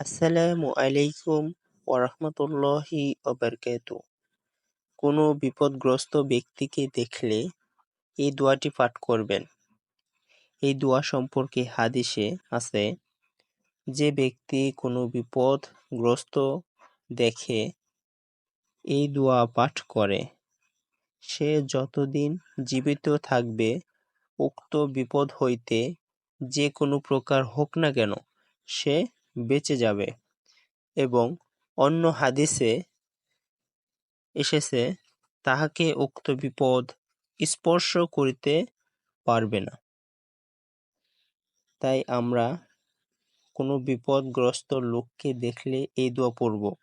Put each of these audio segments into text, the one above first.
আসসালামু আলাইকুম ওরহমতুল্লাহি ওবরকাতু কোনো বিপদগ্রস্ত ব্যক্তিকে দেখলে এই দোয়াটি পাঠ করবেন। এই দোয়া সম্পর্কে হাদিসে আছে, যে ব্যক্তি কোনো বিপদগ্রস্ত দেখে এই দোয়া পাঠ করে, সে যতদিন জীবিত থাকবে, উক্ত বিপদ হইতে যে কোনো প্রকার হোক না কেন, সে বেঁচে যাবে। এবং অন্য হাদিসে এসেছে, তাহাকে উক্ত বিপদ স্পর্শ করিতে পারবে না। তাই আমরা কোনো বিপদগ্রস্ত লোককে দেখলে এই দোয়া পড়ব।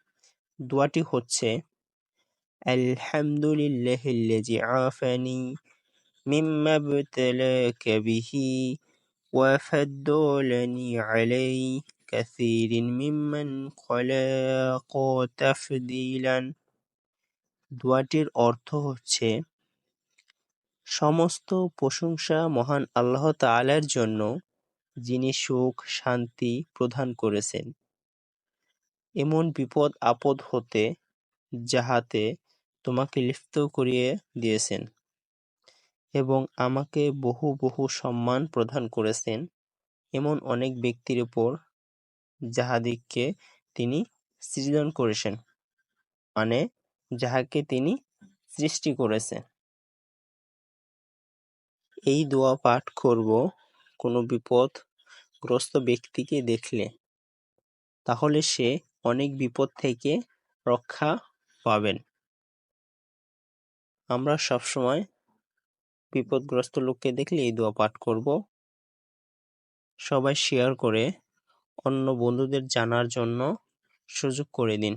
দোয়াটি হচ্ছে, আলহামদুলিল্লাহ كثير ممن خلق تفضيلا দোয়াটির অর্থ হচ্ছে সমস্ত প্রশংসা মহান আল্লাহ তাআলার জন্য যিনি সুখ শান্তি প্রদান করেছেন এমন বিপদ আপদ হতে যাহাতে তোমাকে লিপ্ত করিয়ে দিয়েছেন এবং আমাকে বহু বহু সম্মান প্রদান করেছেন এমন অনেক ব্যক্তির উপর যাহাদিগকে তিনি সৃজন করেছেন। মানে যাহাকে তিনি সৃষ্টি করেছেন। এই দোয়া পাঠ করব কোনো বিপদগ্রস্ত ব্যক্তিকে দেখলে। তাহলে সে অনেক বিপদ থেকে রক্ষা পাবেন। আমরা সবসময় বিপদগ্রস্ত লোককে দেখলে এই দোয়া পাঠ করব। সবাই শেয়ার করে অন্য বন্ধুদের জানার জন্য সুযোগ করে দিন।